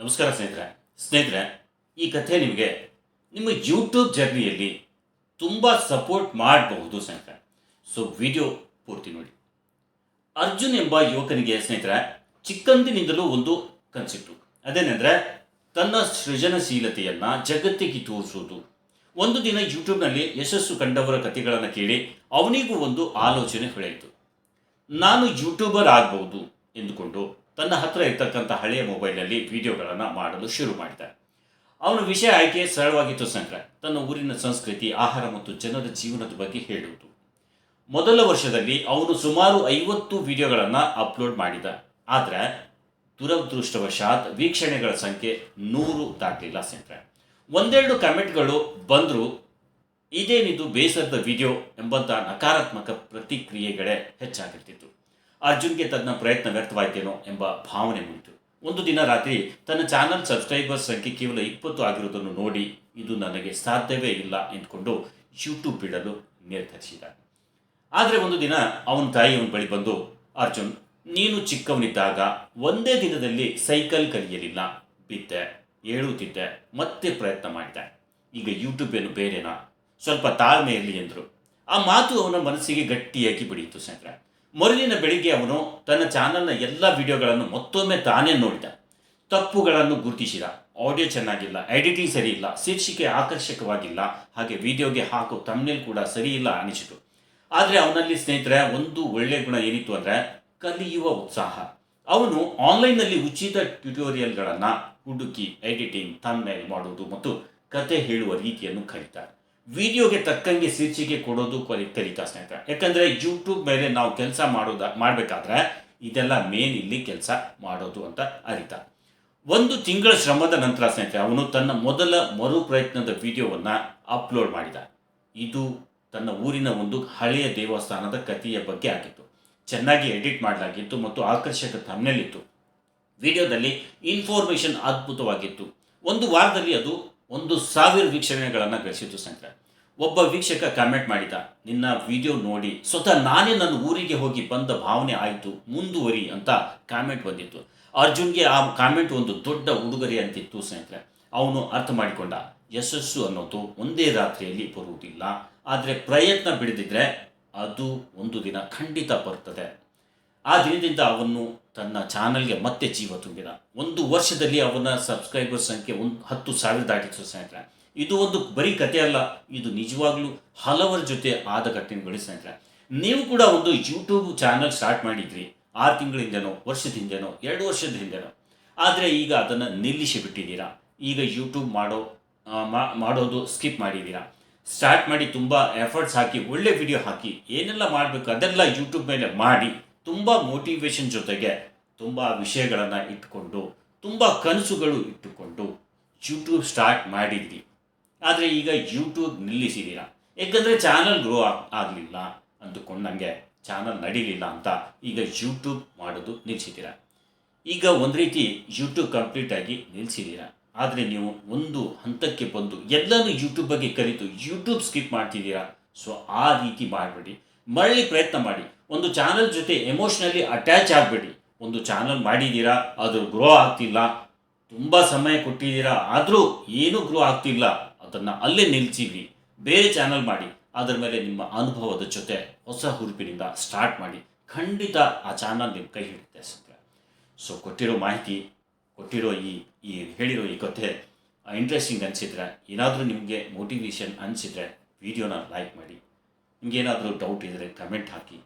ನಮಸ್ಕಾರ ಸ್ನೇಹಿತರೆ. ಸ್ನೇಹಿತರೆ, ಈ ಕಥೆ ನಿಮಗೆ ನಿಮ್ಮ ಯೂಟ್ಯೂಬ್ ಜರ್ನಿಯಲ್ಲಿ ತುಂಬ ಸಪೋರ್ಟ್ ಮಾಡಬಹುದು ಸ್ನೇಹಿತರೆ. ಸೊ ವಿಡಿಯೋ ಪೂರ್ತಿ ನೋಡಿ. ಅರ್ಜುನ್ ಎಂಬ ಯುವಕನಿಗೆ ಸ್ನೇಹಿತರೆ, ಚಿಕ್ಕಂದಿನಿಂದಲೂ ಒಂದು ಕನ್ಸೆಪ್ಟು ಅದೇನೆಂದರೆ, ತನ್ನ ಸೃಜನಶೀಲತೆಯನ್ನು ಜಗತ್ತಿಗೆ ತೋರಿಸುವುದು ಒಂದು ದಿನ ಯೂಟ್ಯೂಬ್ನಲ್ಲಿ ಯಶಸ್ಸು ಕಂಡವರ ಕಥೆಗಳನ್ನು ಕೇಳಿ ಅವನಿಗೂ ಒಂದು ಆಲೋಚನೆ ಹೊಳೆಯಿತು. ನಾನು ಯೂಟ್ಯೂಬರ್ ಆಗಬಹುದು ಎಂದುಕೊಂಡು ತನ್ನ ಹತ್ತಿರ ಇರ್ತಕ್ಕಂಥ ಹಳೆಯ ಮೊಬೈಲಲ್ಲಿ ವಿಡಿಯೋಗಳನ್ನು ಮಾಡಲು ಶುರು ಮಾಡಿದ. ಅವನ ವಿಷಯ ಆಯ್ಕೆ ಸರಳವಾಗಿತ್ತು ಸಂಕ್ರ ತನ್ನ ಊರಿನ ಸಂಸ್ಕೃತಿ, ಆಹಾರ ಮತ್ತು ಜನರ ಜೀವನದ ಬಗ್ಗೆ ಹೇಳುವುದು. ಮೊದಲ ವರ್ಷದಲ್ಲಿ ಅವನು ಸುಮಾರು ಐವತ್ತು ವಿಡಿಯೋಗಳನ್ನು ಅಪ್ಲೋಡ್ ಮಾಡಿದ. ಆದರೆ ದುರದೃಷ್ಟವಶಾತ್ ವೀಕ್ಷಣೆಗಳ ಸಂಖ್ಯೆ ನೂರು ದಾಟಲಿಲ್ಲ ಸಂಕ್ರ ಒಂದೆರಡು ಕಮೆಂಟ್ಗಳು ಬಂದರೂ, ಇದೇನಿದು ಬೇಸರದ ವಿಡಿಯೋ ಎಂಬಂಥ ನಕಾರಾತ್ಮಕ ಪ್ರತಿಕ್ರಿಯೆಗಳೇ ಹೆಚ್ಚಾಗಿರ್ತಿತ್ತು. ಅರ್ಜುನ್ಗೆ ತನ್ನ ಪ್ರಯತ್ನ ವ್ಯರ್ಥವಾಯ್ತೇನೋ ಎಂಬ ಭಾವನೆ ಮೂಡಿತು. ಒಂದು ದಿನ ರಾತ್ರಿ ತನ್ನ ಚಾನಲ್ ಸಬ್ಸ್ಕ್ರೈಬರ್ ಸಂಖ್ಯೆ ಕೇವಲ ಇಪ್ಪತ್ತು ಆಗಿರುವುದನ್ನು ನೋಡಿ ಇದು ನನಗೆ ಸಾಧ್ಯವೇ ಇಲ್ಲ ಎಂದುಕೊಂಡು ಯೂಟ್ಯೂಬ್ ಬಿಡಲು ನಿರ್ಧರಿಸಿದ ಆದರೆ ಒಂದು ದಿನ ಅವನ ತಾಯಿ ಅವನ ಬಳಿ ಬಂದು, ಅರ್ಜುನ್, ನೀನು ಚಿಕ್ಕವನಿದ್ದಾಗ ಒಂದೇ ದಿನದಲ್ಲಿ ಸೈಕಲ್ ಕಲಿಯಲಿಲ್ಲ. ಬಿದ್ದೆ ಹೇಳುತ್ತಿದ್ದೆ ಮತ್ತೆ ಪ್ರಯತ್ನ ಮಾಡಿದೆ. ಈಗ ಯೂಟ್ಯೂಬ್ ಏನು ಬೇರೆನಾ? ಸ್ವಲ್ಪ ತಾಳ್ಮೆ ಇರಲಿ, ಎಂದರು. ಆ ಮಾತು ಅವನ ಮನಸ್ಸಿಗೆ ಗಟ್ಟಿಯಾಗಿ ಬಿಡಿಯಿತು ಸ್ನೇಹಿತರೆ ಮರುದಿನ ಬೆಳಿಗ್ಗೆ ಅವನು ತನ್ನ ಚಾನಲ್ನ ಎಲ್ಲ ವಿಡಿಯೋಗಳನ್ನು ಮತ್ತೊಮ್ಮೆ ತಾನೇ ನೋಡಿದ. ತಪ್ಪುಗಳನ್ನು ಗುರುತಿಸಿದ. ಆಡಿಯೋ ಚೆನ್ನಾಗಿಲ್ಲ, ಎಡಿಟಿಂಗ್ ಸರಿ ಇಲ್ಲ, ಶೀರ್ಷಿಕೆ ಆಕರ್ಷಕವಾಗಿಲ್ಲ, ಹಾಗೆ ವಿಡಿಯೋಗೆ ಹಾಕೋ ತಮ್ನೇಲ್ ಕೂಡ ಸರಿ ಇಲ್ಲ ಅನಿಸಿತು. ಆದರೆ ಅವನಲ್ಲಿ ಸ್ನೇಹಿತರೆ, ಒಂದು ಒಳ್ಳೆಯ ಗುಣ ಏನಿತ್ತು ಅಂದರೆ ಕಲಿಯುವ ಉತ್ಸಾಹ. ಅವನು ಆನ್ಲೈನ್ನಲ್ಲಿ ಉಚಿತ ಟ್ಯುಟೋರಿಯಲ್ಗಳನ್ನು ಹುಡುಕಿ, ಎಡಿಟಿಂಗ್ ತಮ್ನೇಲ್ ಮಾಡುವುದು ಮತ್ತು ಕತೆ ಹೇಳುವ ರೀತಿಯನ್ನು ಕಲಿತ ವಿಡಿಯೋಗೆ ತಕ್ಕಂಗೆ ಶೀರ್ಷಿಕೆ ಕೊಡೋದು ಕಲಿ ಕಲಿತಾ ಸ್ನೇಹಿತರೆ. ಯಾಕಂದರೆ ಯೂಟ್ಯೂಬ್ ಮೇಲೆ ನಾವು ಕೆಲಸ ಮಾಡೋದ, ಮಾಡಬೇಕಾದ್ರೆ ಇದೆಲ್ಲ ಮೇನ್ ಇಲ್ಲಿ ಕೆಲಸ ಮಾಡೋದು ಅಂತ ಅರಿತ. ಒಂದು ತಿಂಗಳ ಶ್ರಮದ ನಂತರ ಸ್ನೇಹಿತರೆ, ಅವನು ತನ್ನ ಮೊದಲ ಮರು ಪ್ರಯತ್ನದ ವಿಡಿಯೋವನ್ನು ಅಪ್ಲೋಡ್ ಮಾಡಿದ. ಇದು ತನ್ನ ಊರಿನ ಒಂದು ಹಳೆಯ ದೇವಸ್ಥಾನದ ಕಥೆಯ ಬಗ್ಗೆ ಆಗಿತ್ತು. ಚೆನ್ನಾಗಿ ಎಡಿಟ್ ಮಾಡಲಾಗಿತ್ತು ಮತ್ತು ಆಕರ್ಷಕ ತಮ್ಮಲ್ಲಿತ್ತು ವಿಡಿಯೋದಲ್ಲಿ ಇನ್ಫಾರ್ಮೇಷನ್ ಅದ್ಭುತವಾಗಿತ್ತು. ಒಂದು ವಾರದಲ್ಲಿ ಅದು ಒಂದು ಸಾವಿರ ವೀಕ್ಷಣೆಗಳನ್ನು ಗಳಿಸಿತು ಸ್ನೇಹಿತರೆ ಒಬ್ಬ ವೀಕ್ಷಕ ಕಾಮೆಂಟ್ ಮಾಡಿದ, ನಿನ್ನ ವಿಡಿಯೋ ನೋಡಿ, ಸ್ವತಃ ನಾನೇ ನನ್ನ ಊರಿಗೆ ಹೋಗಿ ಬಂದ ಭಾವನೆ ಆಯಿತು, ಮುಂದುವರಿ ಅಂತ ಕಾಮೆಂಟ್ ಬಂದಿತ್ತು. ಅರ್ಜುನ್ಗೆ ಆ ಕಾಮೆಂಟ್ ಒಂದು ದೊಡ್ಡ ಉಡುಗೊರೆ ಅಂತಿತ್ತು ಸ್ನೇಹಿತರೆ ಅವನು ಅರ್ಥ ಮಾಡಿಕೊಂಡ, ಯಶಸ್ಸು ಅನ್ನೋದು ಒಂದೇ ರಾತ್ರಿಯಲ್ಲಿ ಬರುವುದಿಲ್ಲ. ಆದರೆ ಪ್ರಯತ್ನ ಬಿಡದಿದ್ರೆ ಅದು ಒಂದು ದಿನ ಖಂಡಿತ ಬರ್ತದೆ. ಆ ದಿನದಿಂದ ಅವನು ತನ್ನ ಚಾನಲ್ಗೆ ಮತ್ತೆ ಜೀವ ತುಂಬಿದ. ಒಂದು ವರ್ಷದಲ್ಲಿ ಅವನ ಸಬ್ಸ್ಕ್ರೈಬರ್ ಸಂಖ್ಯೆ ಒಂದು ಹತ್ತು ಸಾವಿರ ದಾಟಿತ್ತು ಸ್ನೇಹಿತರೆ. ಇದು ಒಂದು ಬರೀ ಕತೆ ಅಲ್ಲ, ಇದು ನಿಜವಾಗ್ಲೂ ಹಲವರ ಜೊತೆ ಆದ ಘಟನೆಗಳು ಸ್ನೇಹಿತರೆ. ನೀವು ಕೂಡ ಒಂದು ಯೂಟ್ಯೂಬ್ ಚಾನಲ್ ಸ್ಟಾರ್ಟ್ ಮಾಡಿದ್ರಿ, ಆರು ತಿಂಗಳ ಹಿಂದೆನೋ ವರ್ಷದ ಹಿಂದೆನೋ ಎರಡು ವರ್ಷದ ಹಿಂದೆನೋ ಆದರೆ ಈಗ ಅದನ್ನು ನಿಲ್ಲಿಸಿ ಬಿಟ್ಟಿದ್ದೀರಾ? ಈಗ ಯೂಟ್ಯೂಬ್ ಮಾಡೋ ಮಾಡೋದು ಸ್ಕಿಪ್ ಮಾಡಿದ್ದೀರಾ? ಸ್ಟಾರ್ಟ್ ಮಾಡಿ ತುಂಬ ಎಫರ್ಟ್ಸ್ ಹಾಕಿ, ಒಳ್ಳೆ ವಿಡಿಯೋ ಹಾಕಿ, ಏನೆಲ್ಲ ಮಾಡಬೇಕು ಅದೆಲ್ಲ ಯೂಟ್ಯೂಬ್ ಮೇಲೆ ಮಾಡಿ. ತುಂಬ ಮೋಟಿವೇಶನ್ ಜೊತೆಗೆ ತುಂಬ ವಿಷಯಗಳನ್ನು ಇಟ್ಟುಕೊಂಡು ತುಂಬ ಕನಸುಗಳು ಇಟ್ಟುಕೊಂಡು ಯೂಟ್ಯೂಬ್ ಸ್ಟಾರ್ಟ್ ಮಾಡಿದ್ರಿ. ಆದರೆ ಈಗ ಯೂಟ್ಯೂಬ್ ನಿಲ್ಲಿಸಿದ್ದೀರಾ ಯಾಕಂದರೆ ಚಾನಲ್ ಗ್ರೋ ಆಗಲಿಲ್ಲ ಅಂದುಕೊಂಡು ನನಗೆ ಚಾನಲ್ ನಡೀಲಿಲ್ಲ ಅಂತ ಈಗ ಯೂಟ್ಯೂಬ್ ಮಾಡೋದು ನಿಲ್ಲಿಸಿದ್ದೀರಾ ಈಗ ಒಂದು ರೀತಿ ಯೂಟ್ಯೂಬ್ ಕಂಪ್ಲೀಟಾಗಿ ನಿಲ್ಲಿಸಿದ್ದೀರಾ ಆದರೆ ನೀವು ಒಂದು ಹಂತಕ್ಕೆ ಬಂದು ಎಲ್ಲನೂ ಯೂಟ್ಯೂಬ್ ಬಗ್ಗೆ ಕಲಿತು ಯೂಟ್ಯೂಬ್ ಸ್ಕಿಪ್ ಮಾಡ್ತಿದ್ದೀರಾ ಸೊ ಆ ರೀತಿ ಮಾಡಬೇಡಿ. ಮರಳಿ ಪ್ರಯತ್ನ ಮಾಡಿ. ಒಂದು ಚಾನಲ್ ಜೊತೆ ಎಮೋಷ್ನಲಿ ಅಟ್ಯಾಚ್ ಆಗಬೇಡಿ. ಒಂದು ಚಾನಲ್ ಮಾಡಿದ್ದೀರಾ ಅದು ಗ್ರೋ ಆಗ್ತಿಲ್ಲ. ತುಂಬ ಸಮಯ ಕೊಟ್ಟಿದ್ದೀರಾ, ಆದರೂ ಏನೂ ಗ್ರೋ ಆಗ್ತಿಲ್ಲ. ಅದನ್ನು ಅಲ್ಲೇ ನಿಲ್ಸಿವಿ ಬೇರೆ ಚಾನಲ್ ಮಾಡಿ. ಅದರ ಮೇಲೆ ನಿಮ್ಮ ಅನುಭವದ ಜೊತೆ ಹೊಸ ಹುರುಪಿನಿಂದ ಸ್ಟಾರ್ಟ್ ಮಾಡಿ. ಖಂಡಿತ ಆ ಚಾನಲ್ ನಿಮ್ಮ ಕೈ ಹಿಡಿಯುತ್ತೆ ಸತ್ಯ. ಸೊ ಕೊಟ್ಟಿರೋ ಮಾಹಿತಿ, ಕೊಟ್ಟಿರೋ ಈ ಈ ಹೇಳಿರೋ ಈ ಕಥೆ ಇಂಟ್ರೆಸ್ಟಿಂಗ್ ಅನಿಸಿದ್ರೆ, ಏನಾದರೂ ನಿಮಗೆ ಮೋಟಿವೇಶನ್ ಅನಿಸಿದ್ರೆ ವಿಡಿಯೋನ ಲೈಕ್ ಮಾಡಿ. ನಿಮಗೇನಾದರೂ ಡೌಟ್ ಇದ್ದರೆ ಕಮೆಂಟ್ ಹಾಕಿ.